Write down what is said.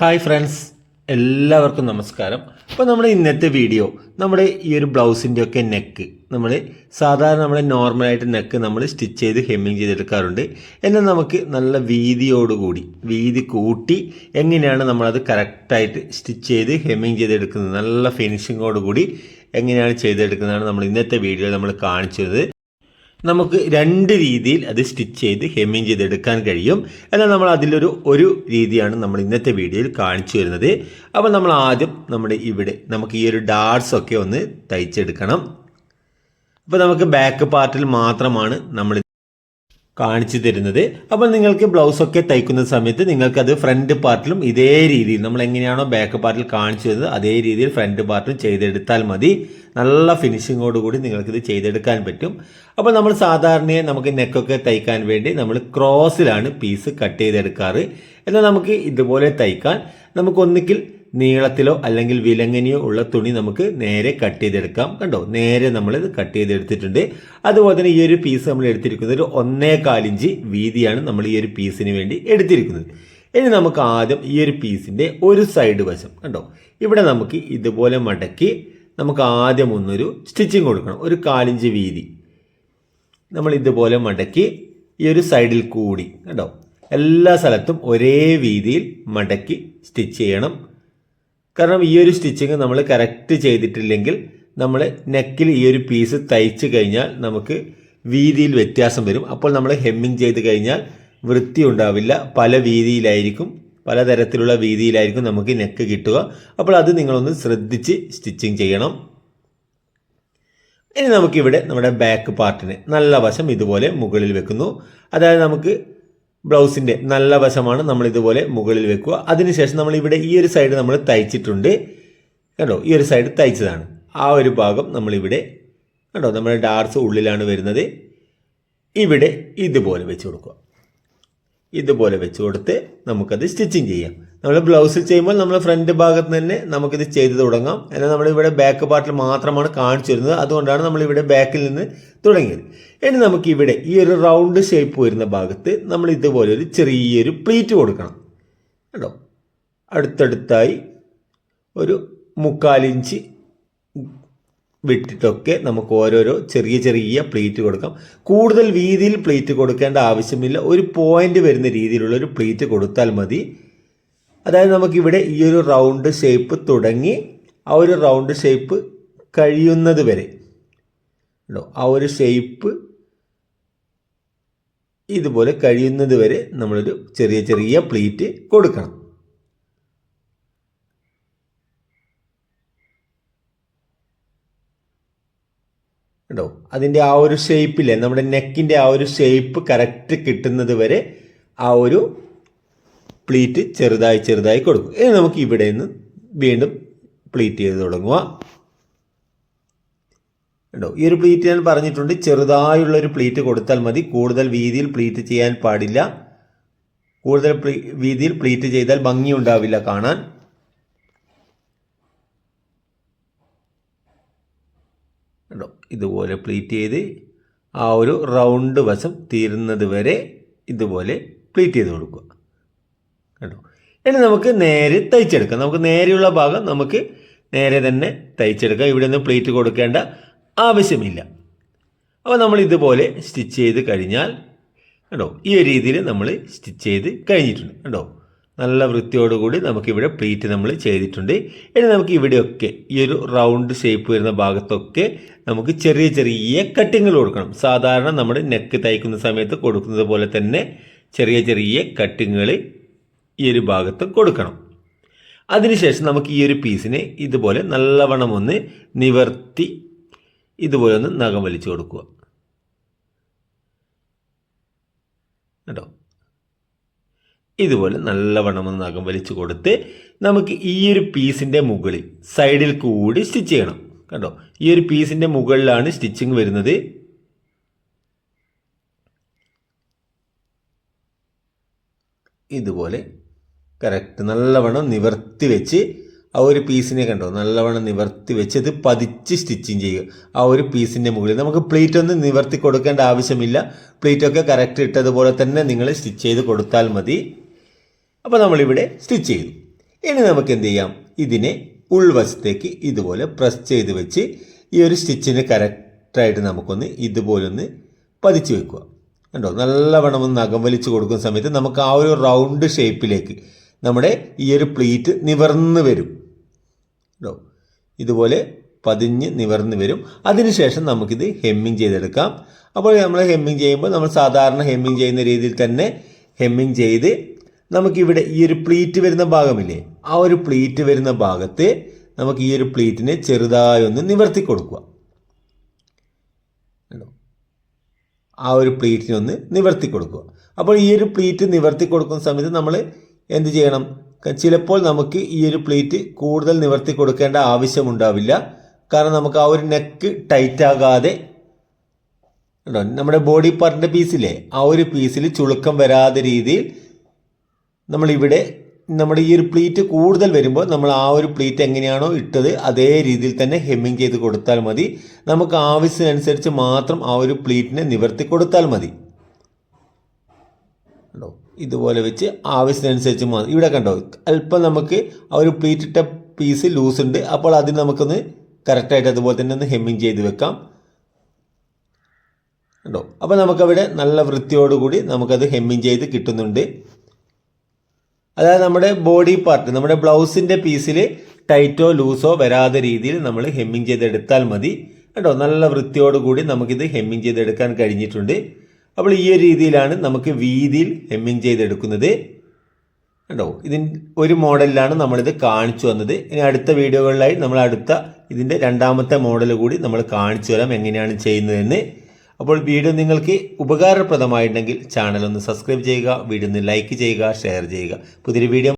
Hi friends എല്ലാവർക്കും നമസ്കാരം. അപ്പോൾ നമ്മുടെ ഇന്നത്തെ വീഡിയോ നമ്മുടെ ഈ ഒരു ബ്ലൗസിന്റെ ഒക്കെ നെക്ക് നമ്മൾ സാധാരണ നമ്മുടെ നോർമലായിട്ട് നെക്ക് നമ്മൾ സ്റ്റിച്ച് ചെയ്ത് ഹെമ്മിങ് ചെയ്തെടുക്കാറുണ്ട്. എന്നാൽ നമുക്ക് നല്ല വീതിയോടുകൂടി വീതി കൂട്ടി എങ്ങനെയാണ് നമ്മളത് കറക്റ്റായിട്ട് സ്റ്റിച്ച് ചെയ്ത് ഹെമ്മിങ് ചെയ്തെടുക്കുന്നത് നല്ല ഫിനിഷിങ്ങോടുകൂടി എങ്ങനെയാണ് ചെയ്തെടുക്കുന്നതാണ് നമ്മൾ ഇന്നത്തെ വീഡിയോയിൽ നമ്മൾ കാണിച്ചത്. നമുക്ക് രണ്ട് രീതിയിൽ അത് സ്റ്റിച്ച് ചെയ്ത് ഹെമ്മിങ് ചെയ്തെടുക്കാൻ കഴിയും. എന്നാൽ നമ്മൾ അതിലൊരു ഒരു രീതിയാണ് നമ്മൾ ഇന്നത്തെ വീഡിയോയിൽ കാണിച്ചു വരുന്നത് അപ്പോൾ നമ്മൾ ആദ്യം നമ്മുടെ ഇവിടെ നമുക്ക് ഈ ഒരു ഡാർട്സ് ഒക്കെ ഒന്ന് തയ്ച്ചെടുക്കണം. അപ്പോൾ നമുക്ക് ബാക്ക് പാർട്ടിൽ മാത്രമാണ് നമ്മൾ കാണിച്ചു തരുന്നത്. അപ്പോൾ നിങ്ങൾക്ക് ബ്ലൗസ് ഒക്കെ തയ്ക്കുന്ന സമയത്ത് നിങ്ങൾക്കത് ഫ്രണ്ട് പാർട്ടിലും ഇതേ രീതിയിൽ നമ്മൾ എങ്ങനെയാണോ ബാക്ക് പാർട്ടിൽ കാണിച്ചു തരുന്നത് അതേ രീതിയിൽ ഫ്രണ്ട് പാർട്ടിലും ചെയ്തെടുത്താൽ മതി. നല്ല ഫിനിഷിങ്ങോടുകൂടി നിങ്ങൾക്കിത് ചെയ്തെടുക്കാൻ പറ്റും. അപ്പോൾ നമ്മൾ സാധാരണയായി നമുക്ക് നെക്കൊക്കെ തയ്ക്കാൻ വേണ്ടി നമ്മൾ ക്രോസിലാണ് പീസ് കട്ട് ചെയ്തെടുക്കാറ്. എന്നാൽ നമുക്ക് ഇതുപോലെ തയ്ക്കാൻ. നമുക്ക് ഒന്നിക്കിൽ നീളത്തിലോ അല്ലെങ്കിൽ വിലങ്ങനിയോ ഉള്ള തുണി നമുക്ക് നേരെ കട്ട് ചെയ്തെടുക്കാം. കണ്ടോ? നേരെ നമ്മൾ ഇത് കട്ട് ചെയ്തെടുത്തിട്ടുണ്ട്. അതുപോലെ തന്നെ ഈ ഒരു പീസ് നമ്മൾ എടുത്തിരിക്കുന്നത് ഒരു ഒന്നേ കാലിഞ്ച് വീതിയാണ് നമ്മൾ ഈ ഒരു പീസിന് വേണ്ടി എടുത്തിരിക്കുന്നത്. ഇനി നമുക്ക് ആദ്യം ഈ ഒരു പീസിന്റെ ഒരു സൈഡ് വശം കണ്ടോ? ഇവിടെ നമുക്ക് ഇതുപോലെ മടക്കി നമുക്ക് ആദ്യം ഒന്നൊരു സ്റ്റിച്ചിങ് കൊടുക്കണം. ഒരു കാലിഞ്ച് വീതി. നമ്മൾ ഇതുപോലെ മടക്കി ഈ ഒരു സൈഡിൽ കൂടി കണ്ടോ? എല്ലാ സ്ഥലത്തും ഒരേ വീതിയിൽ മടക്കി സ്റ്റിച്ച് ചെയ്യണം. കാരണം ഈ ഒരു സ്റ്റിച്ചിങ് നമ്മൾ കറക്റ്റ് ചെയ്തിട്ടില്ലെങ്കിൽ നമ്മൾ നെക്കിൽ ഈ ഒരു പീസ് തയ്ച്ച് കഴിഞ്ഞാൽ നമുക്ക് വീതിയിൽ വ്യത്യാസം വരും. അപ്പോൾ നമ്മൾ ഹെമ്മിങ് ചെയ്ത് കഴിഞ്ഞാൽ വൃത്തി ഉണ്ടാവില്ല. പല വീതിയിലായിരിക്കും പലതരത്തിലുള്ള വീതിയിലായിരിക്കും നമുക്ക് നെക്ക് കിട്ടുക. അപ്പോൾ അത് നിങ്ങളൊന്ന് ശ്രദ്ധിച്ച് സ്റ്റിച്ചിങ് ചെയ്യണം. ഇനി നമുക്കിവിടെ നമ്മുടെ ബാക്ക് പാർട്ടിന് നല്ല വശം ഇതുപോലെ മുകളിൽ വെക്കുന്നു. അതായത് നമുക്ക് ബ്ലൗസിന്റെ നല്ല വശമാണ് നമ്മൾ ഇതുപോലെ മുകളിൽ വെക്കുക. അതിനുശേഷം നമ്മൾ ഇവിടെ ഈ ഒരു സൈഡ് നമ്മൾ തയ്ച്ചിട്ടുണ്ട്. കണ്ടോ? ഈ ഒരു സൈഡ് തയ്ച്ചതാണ്. ആ ഒരു ഭാഗം നമ്മളിവിടെ കണ്ടോ? നമ്മുടെ ഡാർസ് ഉള്ളിലാണ് വരുന്നത്. ഇവിടെ ഇതുപോലെ വെച്ച് കൊടുക്കുക. ഇതുപോലെ വെച്ച് കൊടുത്ത് നമുക്കത് സ്റ്റിച്ചിങ് ചെയ്യാം. നമ്മൾ ബ്ലൗസ് ചെയ്യുമ്പോൾ നമ്മൾ ഫ്രണ്ട് ഭാഗത്ത് തന്നെ നമുക്കിത് ചെയ്ത് തുടങ്ങാം. എന്നാൽ നമ്മളിവിടെ ബാക്ക് പാർട്ടിൽ മാത്രമാണ് കാണിച്ചു വരുന്നത് അതുകൊണ്ടാണ് നമ്മളിവിടെ ബാക്കിൽ നിന്ന് തുടങ്ങിയത്. ഇനി നമുക്ക് ഇവിടെ ഈ ഒരു റൗണ്ട് ഷേപ്പ് വരുന്ന ഭാഗത്ത് നമ്മൾ ഇതുപോലെ ഒരു ചെറിയൊരു പ്ലീറ്റ് കൊടുക്കണം. കേട്ടോ അടുത്തടുത്തായി ഒരു മുക്കാലിഞ്ച് വിട്ടിട്ടൊക്കെ നമുക്ക് ഓരോരോ ചെറിയ ചെറിയ പ്ലേറ്റ് കൊടുക്കാം. കൂടുതൽ വീതിയിൽ പ്ലേറ്റ് കൊടുക്കേണ്ട ആവശ്യമില്ല. ഒരു പോയിന്റ് വരുന്ന രീതിയിലുള്ള ഒരു പ്ലേറ്റ് കൊടുത്താൽ മതി. അതായത് നമുക്കിവിടെ ഈ ഒരു റൗണ്ട് ഷേപ്പ് തുടങ്ങി ആ ഒരു റൗണ്ട് ഷേപ്പ് കഴിയുന്നത് വരെ. ആ ഒരു ഷേപ്പ് ഇതുപോലെ കഴിയുന്നത് വരെ നമ്മളൊരു ചെറിയ ചെറിയ പ്ലീറ്റ് കൊടുക്കണം. കേട്ടോ അതിന്റെ ആ ഒരു ഷേപ്പില്ലേ നമ്മുടെ നെക്കിന്റെ ആ ഒരു ഷേപ്പ് കറക്റ്റ് കിട്ടുന്നത് വരെ ആ ഒരു പ്ലീറ്റ് ചെറുതായി ചെറുതായി കൊടുക്കും. ഇനി നമുക്ക് ഇവിടെ നിന്ന് വീണ്ടും പ്ലീറ്റ് ചെയ്ത് തുടങ്ങുക. കേട്ടോ ഈ ഒരു പ്ലീറ്റ് ഞാൻ പറഞ്ഞിട്ടുണ്ട്. ചെറുതായുള്ള ഒരു പ്ലീറ്റ് കൊടുത്താൽ മതി. കൂടുതൽ വീതിയിൽ പ്ലീറ്റ് ചെയ്യാൻ പാടില്ല. കൂടുതൽ വീതിയിൽ പ്ലീറ്റ് ചെയ്താൽ ഭംഗി ഉണ്ടാവില്ല കാണാൻ. കേട്ടോ ഇതുപോലെ പ്ലീറ്റ് ചെയ്ത് ആ ഒരു റൗണ്ട് വശം തീരുന്നത് വരെ ഇതുപോലെ പ്ലീറ്റ് ചെയ്ത് കൊടുക്കുക. കേട്ടോ ഇനി നമുക്ക് നേരെ തയ്ച്ചെടുക്കാം. നമുക്ക് നേരെയുള്ള ഭാഗം നമുക്ക് നേരെ തന്നെ തയ്ച്ചെടുക്കാം. ഇവിടെ നിന്ന് പ്ലേറ്റ് കൊടുക്കേണ്ട ആവശ്യമില്ല. അപ്പോൾ നമ്മൾ ഇതുപോലെ സ്റ്റിച്ച് ചെയ്ത് കഴിഞ്ഞാൽ കണ്ടോ? ഈ ഒരു രീതിയിൽ നമ്മൾ സ്റ്റിച്ച് ചെയ്ത് കഴിഞ്ഞിട്ടുണ്ട്. കണ്ടോ? നല്ല വൃത്തിയോടുകൂടി നമുക്കിവിടെ പ്ലീറ്റ് നമ്മൾ ചെയ്തിട്ടുണ്ട്. ഇനി നമുക്ക് ഇവിടെയൊക്കെ ഈ ഒരു റൗണ്ട് ഷേപ്പ് വരുന്ന ഭാഗത്തൊക്കെ നമുക്ക് ചെറിയ ചെറിയ കട്ടിങ്ങൾ കൊടുക്കണം. സാധാരണ നമ്മുടെ നെക്ക് തയ്ക്കുന്ന സമയത്ത് കൊടുക്കുന്നത് പോലെ തന്നെ ചെറിയ ചെറിയ കട്ടിങ്ങൾ ഈ ഒരു ഭാഗത്ത് കൊടുക്കണം. അതിനുശേഷം നമുക്ക് ഈ ഒരു പീസിനെ ഇതുപോലെ നല്ലവണ്ണം ഒന്ന് നിവർത്തി ഇതുപോലെ ഒന്ന് നഖം വലിച്ചു കൊടുക്കുക. കേട്ടോ? ഇതുപോലെ നല്ലവണ്ണം ഒന്ന് നഖം വലിച്ചു കൊടുത്ത് നമുക്ക് ഈ ഒരു പീസിന്റെ മുകളിൽ സൈഡിൽ കൂടി സ്റ്റിച്ച് ചെയ്യണം. കേട്ടോ? ഈ ഒരു പീസിന്റെ മുകളിലാണ് സ്റ്റിച്ചിങ് വരുന്നത്. ഇതുപോലെ കറക്റ്റ് നല്ലവണ്ണം നിവർത്തി വെച്ച് ആ ഒരു പീസിനെ കണ്ടോ? നല്ലവണ്ണം നിവർത്തി വെച്ച് ഇത് പതിച്ച് സ്റ്റിച്ചിങ് ചെയ്യുക. ആ ഒരു പീസിന്റെ മുകളിൽ നമുക്ക് പ്ലേറ്റ് ഒന്നും നിവർത്തി കൊടുക്കേണ്ട ആവശ്യമില്ല. പ്ലേറ്റൊക്കെ കറക്റ്റ് ഇട്ടതുപോലെ തന്നെ നിങ്ങൾ സ്റ്റിച്ച് ചെയ്ത് കൊടുത്താൽ മതി. അപ്പോൾ നമ്മളിവിടെ സ്റ്റിച്ച് ചെയ്തു. ഇനി നമുക്ക് എന്ത് ചെയ്യാം? ഇതിനെ ഉൾവശത്തേക്ക് ഇതുപോലെ പ്രസ് ചെയ്ത് വെച്ച് ഈ ഒരു സ്റ്റിച്ചിന് കറക്റ്റായിട്ട് നമുക്കൊന്ന് ഇതുപോലെ ഒന്ന് പതിച്ച് വെക്കുക. കണ്ടോ? നല്ലവണ്ണം ഒന്ന് നഖം വലിച്ചു കൊടുക്കുന്ന സമയത്ത് നമുക്ക് ആ ഒരു റൗണ്ട് ഷേപ്പിലേക്ക് നമ്മുടെ ഈ ഒരു പ്ലീറ്റ് നിവർന്ന് വരും. കേട്ടോ ഇതുപോലെ പതിഞ്ഞ് നിവർന്ന് വരും. അതിനുശേഷം നമുക്കിത് ഹെമ്മിങ് ചെയ്തെടുക്കാം. അപ്പോൾ നമ്മൾ ഹെമ്മിങ് ചെയ്യുമ്പോൾ നമ്മൾ സാധാരണ ഹെമ്മിങ് ചെയ്യുന്ന രീതിയിൽ തന്നെ ഹെമ്മിങ് ചെയ്ത് നമുക്കിവിടെ ഈ ഒരു പ്ലീറ്റ് വരുന്ന ഭാഗമില്ലേ ആ ഒരു പ്ലീറ്റ് വരുന്ന ഭാഗത്ത് നമുക്ക് ഈ ഒരു പ്ലീറ്റിനെ ചെറുതായി ഒന്ന് നിവർത്തി കൊടുക്കുക. ആ ഒരു പ്ലീറ്റിനെ ഒന്ന് നിവർത്തി കൊടുക്കുക. അപ്പോൾ ഈ ഒരു പ്ലീറ്റ് നിവർത്തി കൊടുക്കുന്ന സമയത്ത് നമ്മൾ എന്ത് ചെയ്യണം? ചിലപ്പോൾ നമുക്ക് ഈ ഒരു പ്ലേറ്റ് കൂടുതൽ നിവർത്തി കൊടുക്കേണ്ട ആവശ്യമുണ്ടാവില്ല. കാരണം നമുക്ക് ആ ഒരു നെക്ക് ടൈറ്റ് ആകാതെ നമ്മുടെ ബോഡി പാർട്ടിന്റെ പീസിലെ ആ ഒരു പീസിൽ ചുളുക്കം വരാതെ രീതിയിൽ നമ്മളിവിടെ നമ്മുടെ ഈ ഒരു പ്ലീറ്റ് കൂടുതൽ വരുമ്പോൾ നമ്മൾ ആ ഒരു പ്ലീറ്റ് എങ്ങനെയാണോ ഇട്ടത് അതേ രീതിയിൽ തന്നെ ഹെമ്മിങ് ചെയ്ത് കൊടുത്താൽ മതി. നമുക്ക് ആവശ്യത്തിനനുസരിച്ച് മാത്രം ആ ഒരു പ്ലീറ്റിനെ നിവർത്തി കൊടുത്താൽ മതി. കണ്ടോ? ഇതുപോലെ വെച്ച് ആവശ്യത്തിനനുസരിച്ച് മാറി ഇവിടെ കണ്ടോ? അല്പം നമുക്ക് ആ ഒരു പ്ലീറ്റ് ഇട്ട പീസ് ലൂസ് ഉണ്ട്. അപ്പോൾ അതിന് നമുക്കൊന്ന് കറക്റ്റായിട്ട് അതുപോലെ തന്നെ ഒന്ന് ഹെമ്മിങ് ചെയ്ത് വെക്കാം. കണ്ടോ? അപ്പോൾ നമുക്കവിടെ നല്ല വൃത്തിയോടുകൂടി നമുക്കത് ഹെമ്മിങ് ചെയ്ത് കിട്ടുന്നുണ്ട്. അതായത് നമ്മുടെ ബോഡി പാർട്ട് നമ്മുടെ ബ്ലൗസിന്റെ പീസിൽ ടൈറ്റോ ലൂസോ വരാതെ രീതിയിൽ നമ്മൾ ഹെമ്മിങ് ചെയ്തെടുത്താൽ മതി. കേട്ടോ നല്ല വൃത്തിയോടുകൂടി നമുക്കിത് ഹെമ്മിങ് ചെയ്തെടുക്കാൻ കഴിഞ്ഞിട്ടുണ്ട്. അപ്പോൾ ഈ ഒരു രീതിയിലാണ് നമുക്ക് വീതിയിൽ ഹെമ്മിങ് ചെയ്തെടുക്കുന്നത്. കണ്ടോ? ഇതിൻ ഒരു മോഡലിലാണ് നമ്മളിത് കാണിച്ചു വന്നത്. ഇനി അടുത്ത വീഡിയോകളിലായി നമ്മൾ അടുത്ത ഇതിന്റെ രണ്ടാമത്തെ മോഡൽ കൂടി നമ്മൾ കാണിച്ചു തരാം എങ്ങനെയാണ് ചെയ്യുന്നതെന്ന്. അപ്പോൾ വീഡിയോ നിങ്ങൾക്ക് ഉപകാരപ്രദമായിട്ടുണ്ടെങ്കിൽ ചാനൽ ഒന്ന് സബ്സ്ക്രൈബ് ചെയ്യുക വീഡിയോ ഒന്ന് ലൈക്ക് ചെയ്യുക ഷെയർ ചെയ്യുക. പുതിയൊരു വീഡിയോ